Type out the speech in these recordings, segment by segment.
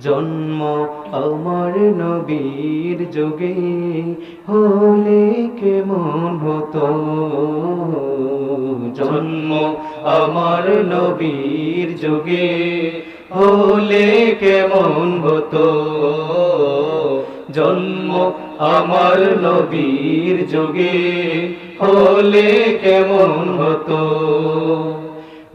জন্ম আমার নবীর যোগে হলে কেমন হতো? জন্ম আমার নবীর যোগে হলে কেমন হতো? জন্ম আমার নবীর যোগে হলে কেমন হতো?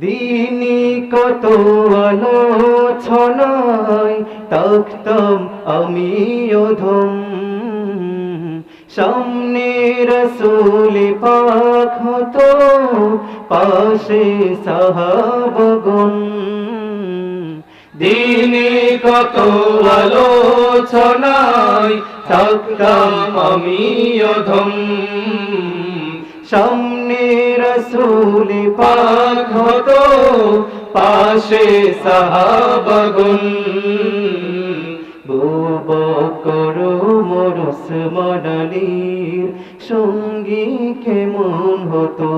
দিনী কত আলোচনায় তখতম আমি অধম সামনে রসুল পাক হতো, পাশে সাহাবগণ দিনে কত আলোচনায় থাকতাম আমি অধম সামনে রসুল পাক হতো, পাশে সাহাবগুন করো মরস মডালির সঙ্গী কেমন হতো?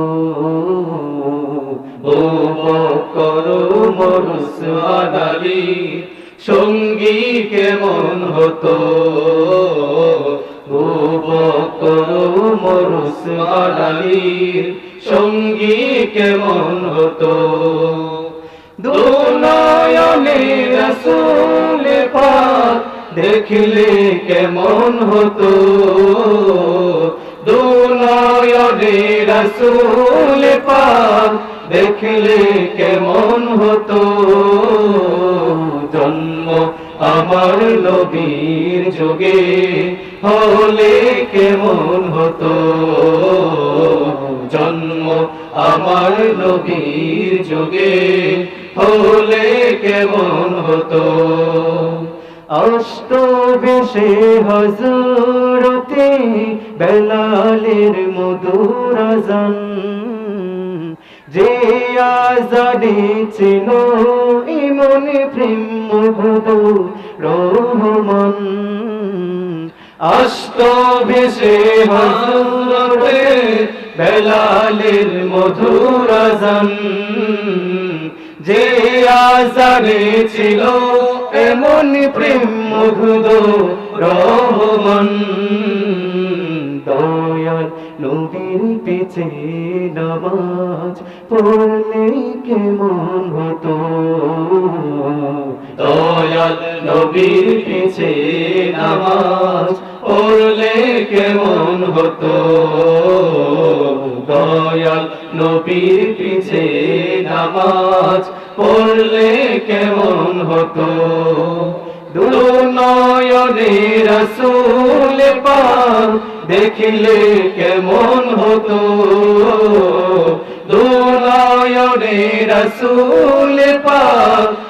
করো মরস মডালির সঙ্গী কেমন হতো? করো মরস মডালির সঙ্গী কেমন হতো? দুনয়নে রসুল পাক দেখলে কেমন হতো? দুনয়নে রসুল পাক দেখলে কেমন হতো? জন্ম আমার নবীর যোগে হলে কেমন হতো জন্ম আমার নবীর যোগে। হলে কেমন হতো? অষ্ট বেশে হজরতে বেলালের মধুর আজান। যে আজানে ছিল ইমন প্রেম মুগ্ধ রহমান। অষ্ট বেশে হজরতে বেলালের মধুর যে আজানে ছিল এমন প্রেম মুগ্ধ রহমান। দয়াল নবীর পিছে নামাজ পড়লে কেমন হতো? দয়াল নবীর পিছে নামাজ পড়লে কেমন হতো? দয়াল নবীর পিছে নামাজ পড়লে কেমন হতো? দুনয়নে রসুল পাক দেখিলে কেমন হতো? দুনয়নে রসুল পাক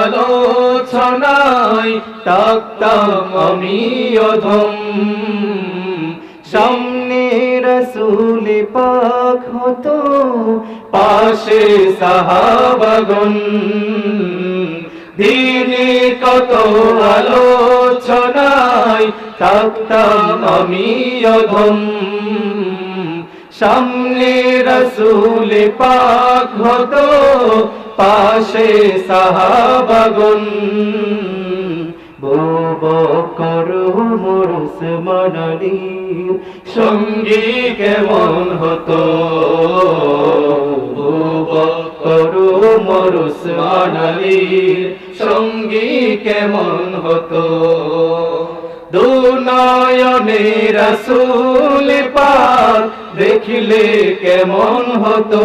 আলোচনায় তাকতাম আমি অধম সামনে রসুল পাক হতো, পাশে সাহাবাগন দিনে কত আলোচনায় থাকতাম আমি অধম সামনে রসুল পাক হতো পাশে সাহাবাগন। করো মোরস মনালির সঙ্গী কেমন হতো? করো মোরস মনালির সঙ্গী সঙ্গী কেমন হতো? দুনয়নে রসুল পাক দেখিলে কেমন হতো?